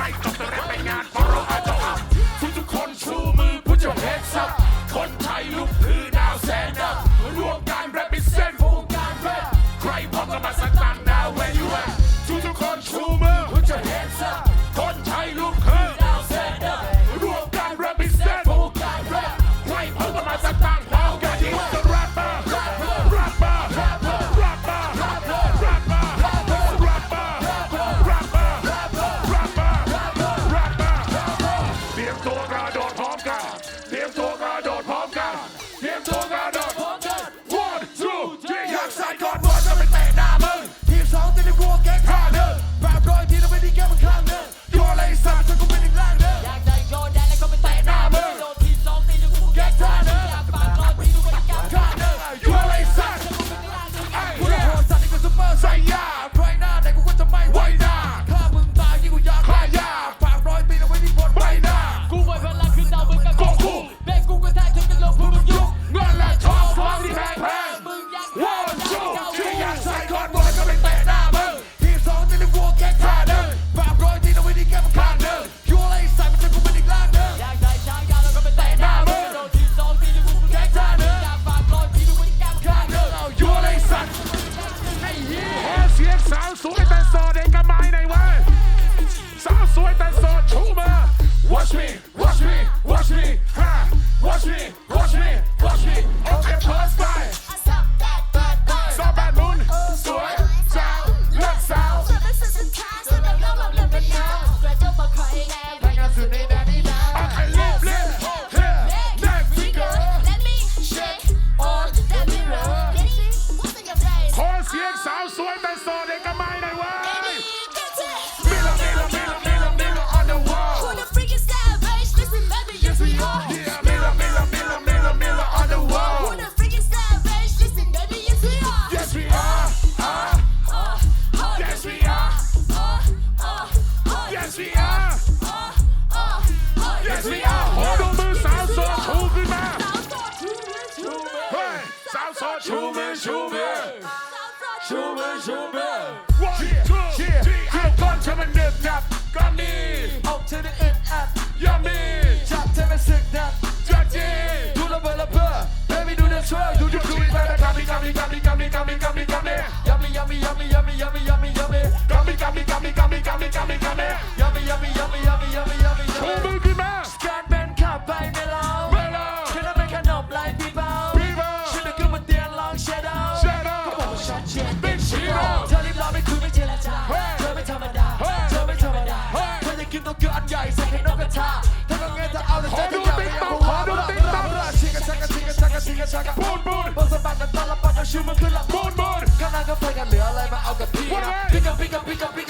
Cypher. สาวโสดชูมือชูมือชูมือชูมือ One two three เครื่องก้นทำมันหนึบหนับก็มีออกเธอได้อึดอัดยอมีจับเธอเป็นศึกหนักจัดจีดูระเบิดระเบ้อ baby do the twerk do you do it better กำมีกำมีกำมีกำมีกำมีกำมีกำมียำมียำมียำมียำมียำ pick up, pick up, pick up.